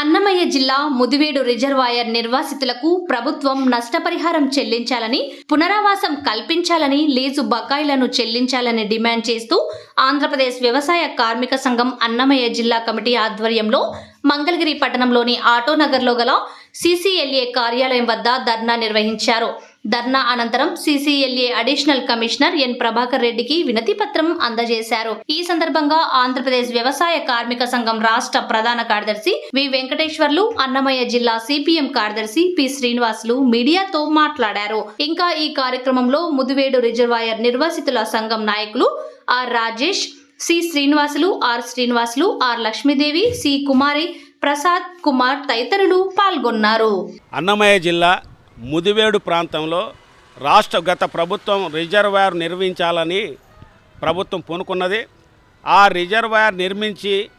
అన్నమయ్య జిల్లా ముదివేడు రిజర్వాయర్ నిర్వాసితులకు ప్రభుత్వం నష్టపరిహారం చెల్లించాలని పునరావాసం కల్పించాలని లీజు బకాయిలను చెల్లించాలని డిమాండ్ చేస్తూ ఆంధ్రప్రదేశ్ వ్యవసాయ కార్మిక సంఘం అన్నమయ్య జిల్లా కమిటీ ఆధ్వర్యంలో మంగళగిరి పట్టణంలోని ఆటోనగర్లో గల సీసీఎల్ఏ కార్యాలయం వద్ద ధర్నా నిర్వహించారు. ధర్నా అనంతరం CCLA additional commissioner N Prabhakar రెడ్డికి వినతి పత్రం అందజేశారు. ఈ సందర్భంగా ఆంధ్రప్రదేశ్ వ్యవసాయ కార్మిక సంఘం రాష్ట్ర ప్రధాన కార్యదర్శి వి వెంకటేశ్వర్లు అన్నమయ్య జిల్లా సిపిఎం కార్యదర్శి పి శ్రీనివాసులు మీడియాతో మాట్లాడారు. ఇంకా ఈ కార్యక్రమంలో ముదివేడు రిజర్వాయర్ నిర్వాసితుల సంఘం నాయకులు R Rajesh C Srinivasulu R Srinivasulu R Lakshmidevi C Kumari Prasad Kumar తదితరులు పాల్గొన్నారు. అన్నమయ్య జిల్లా ముదివేడు ప్రాంతంలో రాష్ట్ర గత ప్రభుత్వం రిజర్వాయర్ నిర్మించాలని ప్రభుత్వం పూనుకున్నది. ఆ రిజర్వాయర్ నిర్మించి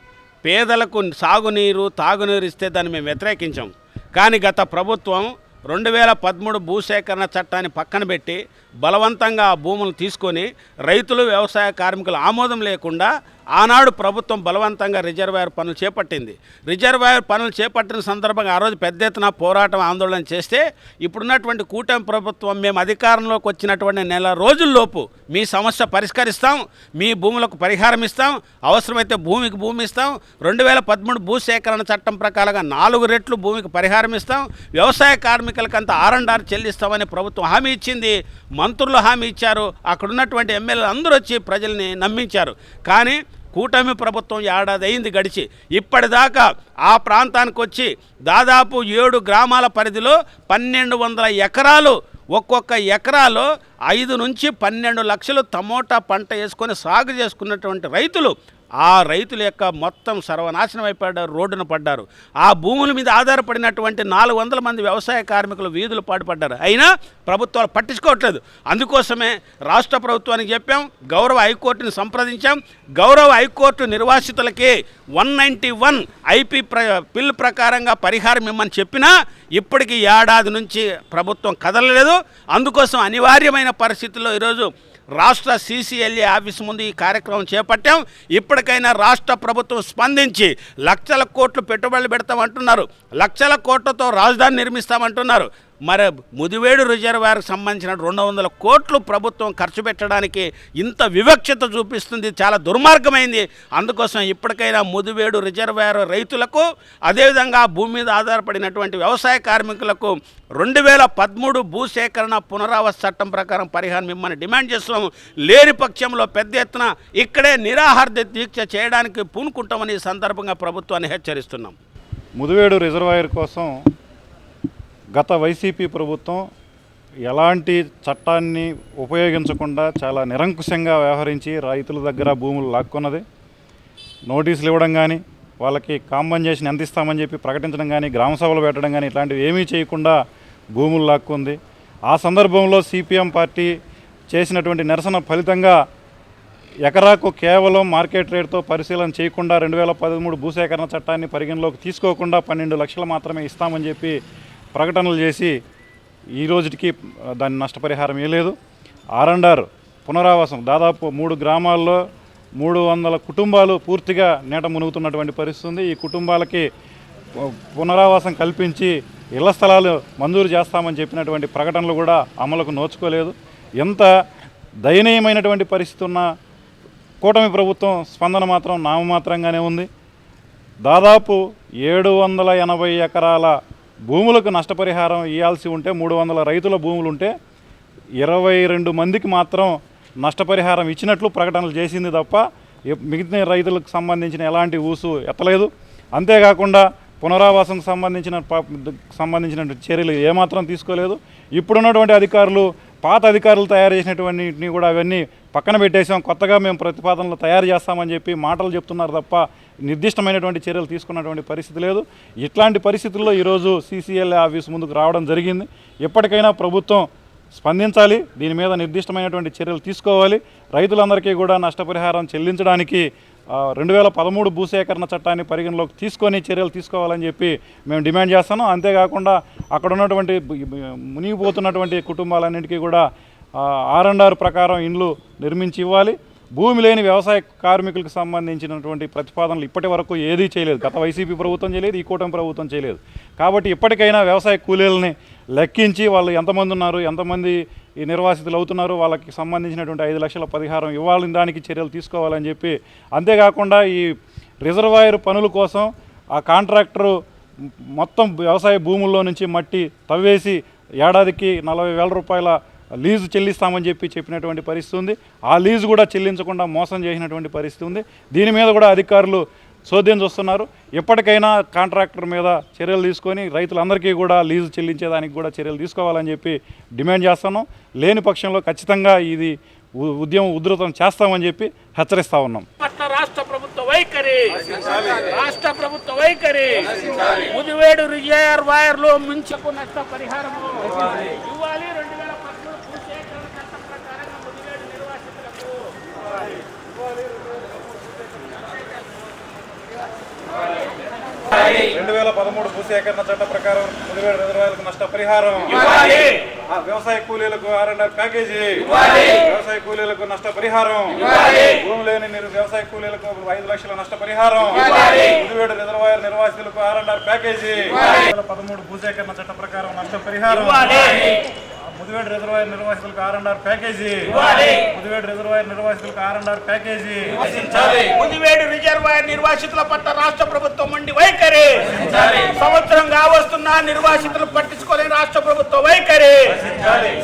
పేదలకు సాగునీరు తాగునీరు ఇస్తే దాన్ని మేము వ్యతిరేకించాం. కానీ గత ప్రభుత్వం రెండు వేల పదమూడు భూసేకరణ చట్టాన్ని పక్కన పెట్టి బలవంతంగా ఆ భూములు తీసుకొని రైతులు వ్యవసాయ కార్మికులు ఆమోదం లేకుండా ఆనాడు ప్రభుత్వం బలవంతంగా రిజర్వాయర్ పనులు చేపట్టింది. రిజర్వాయర్ పనులు చేపట్టిన సందర్భంగా ఆ రోజు పెద్ద ఎత్తున పోరాటం ఆందోళన చేస్తే ఇప్పుడున్నటువంటి కూటమి ప్రభుత్వం మేము అధికారంలోకి వచ్చినటువంటి నెల రోజుల్లోపు మీ సమస్య పరిష్కరిస్తాం మీ భూములకు పరిహారం ఇస్తాం అవసరమైతే భూమికి భూమి ఇస్తాం రెండు వేల పదమూడు భూసేకరణ చట్టం ప్రకారంగా నాలుగు రెట్లు భూమికి పరిహారం ఇస్తాం వ్యవసాయ కార్మికులకంతా ఆర్ చెల్లిస్తామని ప్రభుత్వం హామీ ఇచ్చింది. మంత్రులు హామీ ఇచ్చారు. అక్కడ ఉన్నటువంటి ఎమ్మెల్యేలు అందరూ వచ్చి ప్రజల్ని నమ్మించారు. కానీ కూటమి ప్రభుత్వం ఏడాది అయింది గడిచి. ఇప్పటిదాకా ఆ ప్రాంతానికి వచ్చి దాదాపు ఏడు గ్రామాల పరిధిలో పన్నెండు వందల ఎకరాలు ఒక్కొక్క ఎకరాలో ఐదు నుంచి పన్నెండు లక్షలు టమోటా పంట వేసుకొని సాగు చేసుకున్నటువంటి రైతులు ఆ రైతుల యొక్క మొత్తం సర్వనాశనం అయిపోయారు రోడ్డున పడ్డారు. ఆ భూముల మీద ఆధారపడినటువంటి నాలుగు వందల మంది వ్యవసాయ కార్మికులు వీధులు పాటుపడ్డారు. అయినా ప్రభుత్వాలు పట్టించుకోవట్లేదు. అందుకోసమే రాష్ట్ర ప్రభుత్వానికి చెప్పాం గౌరవ హైకోర్టుని సంప్రదించాం. గౌరవ హైకోర్టు నిర్వాసితులకి వన్ నైంటీ వన్ ఐపీ ప్ర బిల్ ప్రకారంగా పరిహారం ఇమ్మని చెప్పినా ఇప్పటికీ ఏడాది నుంచి ప్రభుత్వం కదలలేదు. అందుకోసం అనివార్యమైన పరిస్థితుల్లో ఈరోజు రాష్ట్ర సీసీఎల్ఏ ఆఫీస్ ముందు ఈ కార్యక్రమం చేపట్టాం. ఇప్పటికైనా రాష్ట్ర ప్రభుత్వం స్పందించి లక్షల కోట్లు పెట్టుబడులు పెడతామంటున్నారు. లక్షల కోట్లతో రాజధాని నిర్మిస్తామంటున్నారు. మరి ముదివేడు రిజర్వాయర్కి సంబంధించిన రెండు వందల కోట్లు ప్రభుత్వం ఖర్చు పెట్టడానికి ఇంత వివక్షత చూపిస్తుంది చాలా దుర్మార్గమైంది. అందుకోసం ఇప్పటికైనా ముదివేడు రిజర్వాయర్ రైతులకు అదేవిధంగా భూమి మీద ఆధారపడినటువంటి వ్యవసాయ కార్మికులకు రెండు వేల పదమూడు భూసేకరణ పునరావాస చట్టం ప్రకారం పరిహారం ఇమ్మని డిమాండ్ చేస్తున్నాము. లేని పక్షంలో పెద్ద ఎత్తున ఇక్కడే నిరాహార దీక్ష చేయడానికి పూనుకుంటామని ఈ సందర్భంగా ప్రభుత్వాన్ని హెచ్చరిస్తున్నాం. ముదివేడు రిజర్వాయర్ కోసం గత వైసీపీ ప్రభుత్వం ఎలాంటి చట్టాన్ని ఉపయోగించకుండా చాలా నిరంకుశంగా వ్యవహరించి రైతుల దగ్గర భూములు లాక్కున్నది. నోటీసులు ఇవ్వడం కానీ వాళ్ళకి కాంపన్సేషన్ ఎంత ఇస్తామని చెప్పి ప్రకటించడం కానీ గ్రామ సభలు పెట్టడం కానీ ఇట్లాంటివి ఏమీ చేయకుండా భూములు లాక్కుంది. ఆ సందర్భంలో సిపిఎం పార్టీ చేసినటువంటి నిరసన ఫలితంగా ఎకరాకు కేవలం మార్కెట్ రేట్తో పరిశీలన చేయకుండా రెండు వేల పదమూడు భూసేకరణ చట్టాన్ని పరిగణలోకి తీసుకోకుండా పన్నెండు లక్షలు మాత్రమే ఇస్తామని చెప్పి ప్రకటనలు చేసి ఈ రోజుకి దాని నష్టపరిహారం ఇవ్వలేదు ఆర్ అండ్ ఆర్ పునరావాసం దాదాపు మూడు గ్రామాల్లో మూడు వందల కుటుంబాలు పూర్తిగా నీట మునుగుతున్నటువంటి పరిస్థితి ఈ కుటుంబాలకి పునరావాసం కల్పించి ఇళ్ళ స్థలాలు మంజూరు చేస్తామని చెప్పినటువంటి ప్రకటనలు కూడా అమలుకు నోచుకోలేదు. ఎంత దయనీయమైనటువంటి పరిస్థితి ఉన్న కూటమి ప్రభుత్వం స్పందన మాత్రం నామమాత్రంగానే ఉంది. దాదాపు ఏడు వందల ఎనభై ఎకరాల భూములకు నష్టపరిహారం ఇవ్వాల్సి ఉంటే మూడు వందల రైతుల భూములు ఉంటే ఇరవై రెండు మందికి మాత్రం నష్టపరిహారం ఇచ్చినట్లు ప్రకటనలు చేసింది తప్ప ఎ- మిగతా రైతులకు సంబంధించిన ఎలాంటి ఊసు ఎత్తలేదు. అంతేకాకుండా పునరావాసంకు సంబంధించిన ప- సంబంధించిన చర్యలు ఏమాత్రం తీసుకోలేదు. ఇప్పుడున్నటువంటి అధికారులు పాత అధికారులు తయారు చేసినటువంటిని కూడా అవన్నీ పక్కన పెట్టేసాం కొత్తగా మేము ప్రతిపాదనలు తయారు చేస్తామని చెప్పి మాటలు చెప్తున్నారు తప్ప నిర్దిష్టమైనటువంటి చర్యలు తీసుకున్నటువంటి పరిస్థితి లేదు. ఇట్లాంటి పరిస్థితుల్లో ఈరోజు సీసీఎల్ ఆఫీస్ ముందుకు రావడం జరిగింది. ఎప్పటికైనా ప్రభుత్వం స్పందించాలి. దీని మీద నిర్దిష్టమైనటువంటి చర్యలు తీసుకోవాలి. రైతులందరికీ కూడా నష్టపరిహారం చెల్లించడానికి రెండు వేల పదమూడు భూసేకరణ చట్టాన్ని పరిగణలోకి తీసుకొని చర్యలు తీసుకోవాలని చెప్పి మేము డిమాండ్ చేస్తాను. అంతేకాకుండా అక్కడ ఉన్నటువంటి మునిగిపోతున్నటువంటి కుటుంబాలన్నింటికీ కూడా ఆర్ అండ్ ఆర్ ప్రకారం ఇండ్లు నిర్మించి ఇవ్వాలి. భూమి లేని వ్యవసాయ కార్మికులకు సంబంధించినటువంటి ప్రతిపాదనలు ఇప్పటి వరకు ఏదీ చేయలేదు. గత వైసీపీ ప్రభుత్వం చేయలేదు ఈ కూటమి ప్రభుత్వం చేయలేదు. కాబట్టి ఇప్పటికైనా వ్యవసాయ కూలీలని లెక్కించి వాళ్ళు ఎంతమంది ఉన్నారు ఎంతమంది ఈ నిర్వాసితులు అవుతున్నారు వాళ్ళకి సంబంధించినటువంటి ఐదు లక్షల పరిహారం ఇవ్వాలని దానికి చర్యలు తీసుకోవాలని చెప్పి అంతేకాకుండా ఈ రిజర్వాయర్ పనుల కోసం ఆ కాంట్రాక్టరు మొత్తం వ్యవసాయ భూముల్లో నుంచి మట్టి తవ్వేసి ఏడాదికి నలభై వేల రూపాయల లీజు చెల్లిస్తామని చెప్పి చెప్పినటువంటి పరిస్థితి ఉంది. ఆ లీజు కూడా చెల్లించకుండా మోసం చేసినటువంటి పరిస్థితి ఉంది. దీని మీద కూడా అధికారులు చోద్యం చూస్తున్నారు. ఎప్పటికైనా కాంట్రాక్టర్ మీద చర్యలు తీసుకొని రైతులందరికీ కూడా లీజు చెల్లించేదానికి కూడా చర్యలు తీసుకోవాలని చెప్పి డిమాండ్ చేస్తున్నాం. లేని పక్షంలో ఖచ్చితంగా ఇది ఉ- ఉద్యమం ఉధృతం చేస్తామని చెప్పి హెచ్చరిస్తా ఉన్నాం. రాష్ట్ర ప్రభుత్వ వైఖరి రాష్ట్ర ప్రభుత్వ వైఖరి ముదివేడు రిజర్వాయర్ వైర్లు మించకు నష్ట పరిహారం ఇవ్వాలి రెండు వేల పదమూడు భూసేకరణ చట్టం ప్రకారంగా ముదివేడు నిర్వాసితులకు రెండు వేల పదమూడు భూసేకరణ చట్ట ప్రకారం ముదివేడు రిజర్వాయర్లకు నష్టపరిహారం. ఆ వ్యవసాయ కూలీలకు ఆర్ఎండ్ఆర్ ప్యాకేజీ. వ్యవసాయ కూలీలకు నష్టపరిహారం. భూమి లేని నిరు- వ్యవసాయ కూలీలకు ఐదు లక్షల నష్టపరిహారం. ముదివేడు రిజర్వాయర్ నిర్వాసితులకు ఆర్ఎండ్ఆర్ ప్యాకేజీ. రెండు వేల పదమూడు భూసేకరణ చట్ట ప్రకారం నష్టపరిహారం. ముదివేడు రిజర్వాయర్ నిర్వాసితులకు ఆర్ఎండ్ఆర్ ప్యాకేజీ. ముదివేడు రిజర్వాయర్ నిర్వాసితులకు ఆర్ఎండ్ఆర్ ప్యాకేజీ. ముదివేడు రిజర్వాయర్ నిర్వాసితుల పట్ల రాష్ట్ర ప్రభుత్వం మండి వైఖరి. సంవత్సరం కావస్తున్నా నిర్వాసితులు పట్టించుకోలేని రాష్ట్ర ప్రభుత్వ వైఖరి.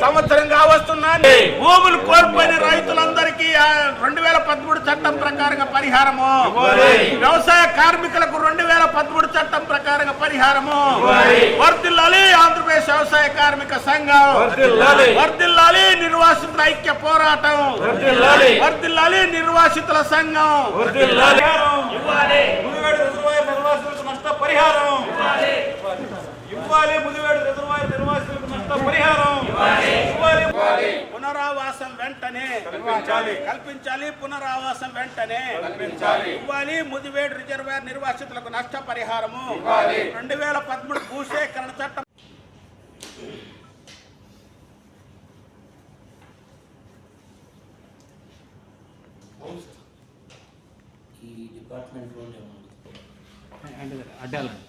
సంవత్సరం కావస్తున్నా భూములు కోల్పోయిన రైతులందరికీ ఆ రెండు వేల ప్రకారంగా పరిహారము వ్యవసాయ కార్మికులకు రెండు వేల పదమూడు చట్టం ప్రకారంగా పరిహారము వర్దిల్లాలి ఆంధ్రప్రదేశ్ వ్యవసాయ కార్మిక సంఘం వర్దిల్లాలి నిర్వాసితుల ఐక్య పోరాటం వర్దిల్లాలి నిర్వాసితుల సంఘం ఇవ్వాలి ముదివేడు రిజర్వాయర్ నిర్వాసితులకు నష్టపరిహారం ఇవ్వాలి ముదివేడు రిజర్వాయర్ నిర్వాసితులకు ఇవ్వాలి. పునరావాసం వెంటనే కల్పించాలి. కల్పించాలి పునరావాసం వెంటనే కల్పించాలి. ఇవ్వాలి. ముదివేడు రిజర్వేర్ నిర్వాసితులకు నష్టపరిహారము రెండు వేల పదమూడు భూసేకరణ చట్టం ఈ డిపార్ట్మెంట్లోనే అడ్డాలండి.